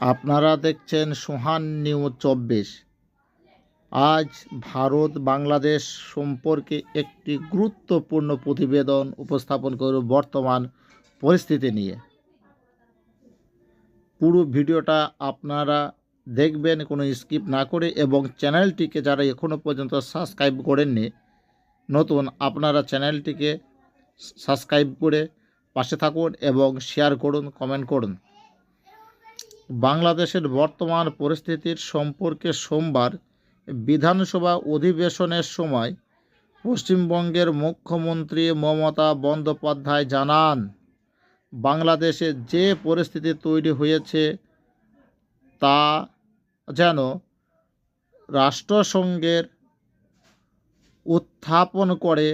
আপনারা দেখছেন সোহান নিউজ চব্বিশ। আজ ভারত বাংলাদেশ সম্পর্কে একটি গুরুত্বপূর্ণ প্রতিবেদন উপস্থাপন করব বর্তমান পরিস্থিতি নিয়ে। পুরো ভিডিওটা আপনারা দেখবেন, কোনো স্কিপ না করে, এবং চ্যানেলটিকে যারা এখনও পর্যন্ত সাবস্ক্রাইব করেননি, নতুন আপনারা চ্যানেলটিকে সাবস্ক্রাইব করে পাশে থাকুন এবং শেয়ার করুন, কমেন্ট করুন। বাংলাদেশের বর্তমান পরিস্থিতির সম্পর্কে সোমবার বিধানসভা অধিবেশনের সময় পশ্চিমবঙ্গের মুখ্যমন্ত্রী মমতা বন্দ্যোপাধ্যায় জানান, বাংলাদেশে যে পরিস্থিতি তৈরি হয়েছে তা যেন রাষ্ট্রসংঘের উত্থাপন করে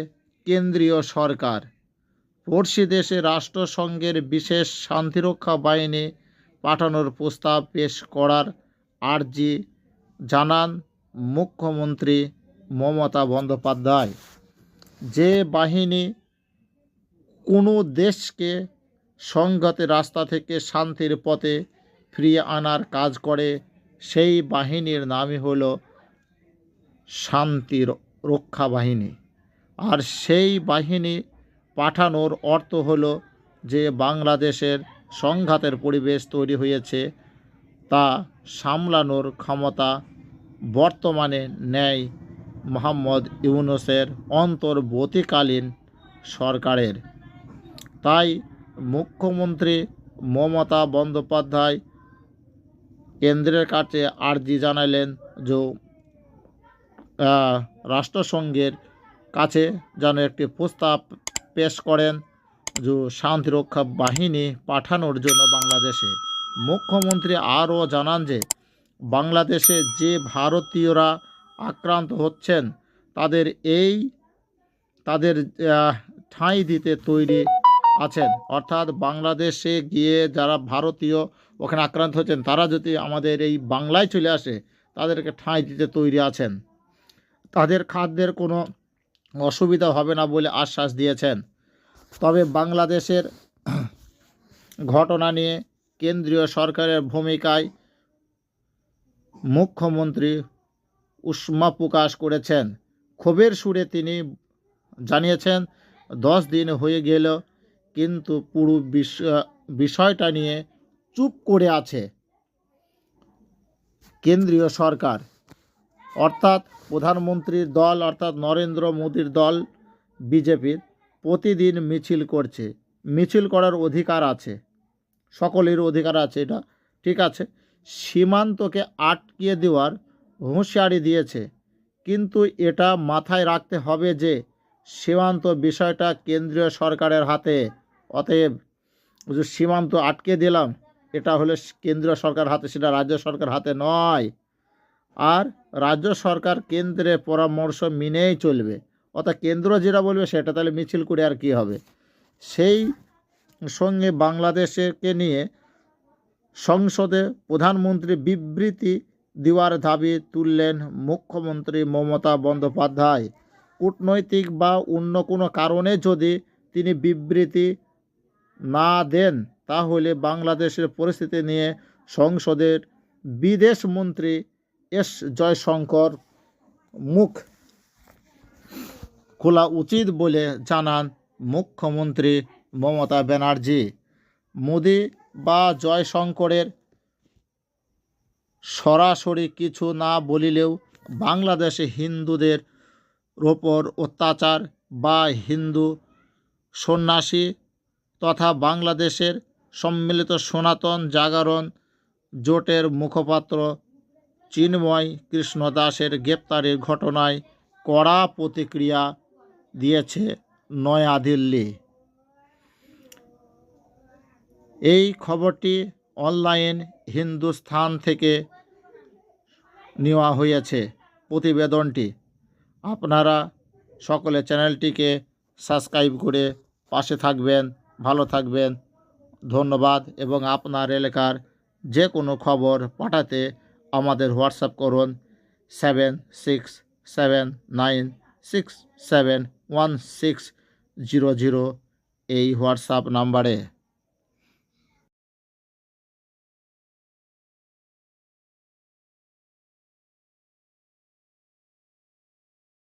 কেন্দ্রীয় সরকার। পড়শি দেশে রাষ্ট্রসংঘের বিশেষ শান্তিরক্ষা বাহিনী পাঠানোর প্রস্তাব পেশ করার আর্জি জানান মুখ্যমন্ত্রী মমতা বন্দ্যোপাধ্যায়। যে বাহিনী কোনো দেশকে সংঘাতের রাস্তা থেকে শান্তির পথে ফিরিয়ে আনার কাজ করে, সেই বাহিনীর নামই হলো শান্তির রক্ষা বাহিনী। আর সেই বাহিনী পাঠানোর অর্থ হলো যে বাংলাদেশের সংঘাতের পরিবেশ তৈরি হয়েছে, তা সামলানোর ক্ষমতা বর্তমানে নেয় মোহাম্মদ ইউনুসের অন্তর্বর্তীকালীন সরকারের। তাই মুখ্যমন্ত্রী মমতা বন্দ্যোপাধ্যায় কেন্দ্রের কাছে আর্জি জানালেন যে রাষ্ট্রসংঘের কাছে যেন একটি প্রস্তাব পেশ করেন। শান্তিরক্ষা বাহিনী পাঠানোর জন্য বাংলাদেশে। মুখ্যমন্ত্রী আরও জানান যে, বাংলাদেশে যে ভারতীয়রা আক্রান্ত হচ্ছেন, তাদের এই, তাদের ঠাঁই দিতে তৈরি আছেন। অর্থাৎ বাংলাদেশে গিয়ে যারা ভারতীয় ওখানে আক্রান্ত হচ্ছেন, তারা যদি আমাদের এই বাংলায় চলে আসে, তাদেরকে ঠাঁই দিতে তৈরি আছেন। তাদের খাদ্যের কোনো অসুবিধা হবে না বলে আশ্বাস দিয়েছেন। তবে বাংলাদেশের ঘটনা নিয়ে কেন্দ্রীয় সরকারের ভূমিকায় মুখ্যমন্ত্রী উষ্মা প্রকাশ করেছেন। ক্ষোভের সুরে তিনি জানিয়েছেন, দশ দিন হয়ে গেল, কিন্তু পুরো বিষ- বিষয়টা নিয়ে চুপ করে আছে কেন্দ্রীয় সরকার। অর্থাৎ প্রধানমন্ত্রীর দল, অর্থাৎ নরেন্দ্র মোদীর দল, বিজেপির প্রতিদিন মিছিল করছে। মিছিল করার অধিকার আছে। সকলের অধিকার আছে, এটা ঠিক আছে। সীমান্তকে আটকিয়ে দেওয়ার হুঁশিয়ারি দিয়েছে। কিন্তু এটা মাথায় রাখতে হবে যে, সীমান্ত বিষয়টা কেন্দ্রীয় সরকারের হাতে। অতএব যে সীমান্ত আটকে দিলাম, এটা হলে কেন্দ্রীয় সরকার হাতে, সেটা রাজ্য সরকার হাতে নয়। আর রাজ্য সরকার কেন্দ্রের পরামর্শ মেনেই চলবে। অর্থাৎ কেন্দ্র যেটা বলবে সেটা তাহলে মিছিল করে আর কি হবে? সেই সঙ্গে বাংলাদেশকে নিয়ে সংসদে প্রধানমন্ত্রী বিবৃতি দেওয়ার দাবি তুললেন মুখ্যমন্ত্রী মমতা বন্দ্যোপাধ্যায়। কূটনৈতিক বা অন্য কোনো কারণে যদি তিনি বিবৃতি না দেন, তাহলে বাংলাদেশের পরিস্থিতি নিয়ে সংসদের বিদেশ মন্ত্রী এস জয়শঙ্কর মুখ খোলা উচিত বলে জানান মুখ্যমন্ত্রী মমতা ব্যানার্জি। মোদি বা জয়শঙ্করের সরাসরি কিছু না বলিলেও বাংলাদেশে হিন্দুদের ওপর অত্যাচার বা হিন্দু সন্ন্যাসী তথা বাংলাদেশের সম্মিলিত সনাতন জাগরণ জোটের মুখপাত্র চিন্ময় কৃষ্ণ দাসের গ্রেপ্তারের ঘটনায় কড়া প্রতিক্রিয়া দিয়েছে নয়াদিল্লি এই খবরটি অনলাইন হিন্দুস্থান থেকে নেওয়া হয়েছে প্রতিবেদনটি। আপনারা সকলে চ্যানেলটিকে সাবস্ক্রাইব করে পাশে থাকবেন, ভালো থাকবেন। ধন্যবাদ এবং আপনার এলাকার যে কোনো খবর পাঠাতে আমাদের হোয়াটসঅ্যাপ করুন seven six seven nine six seven one six zero zero এই হোয়াটসঅ্যাপ নাম্বারে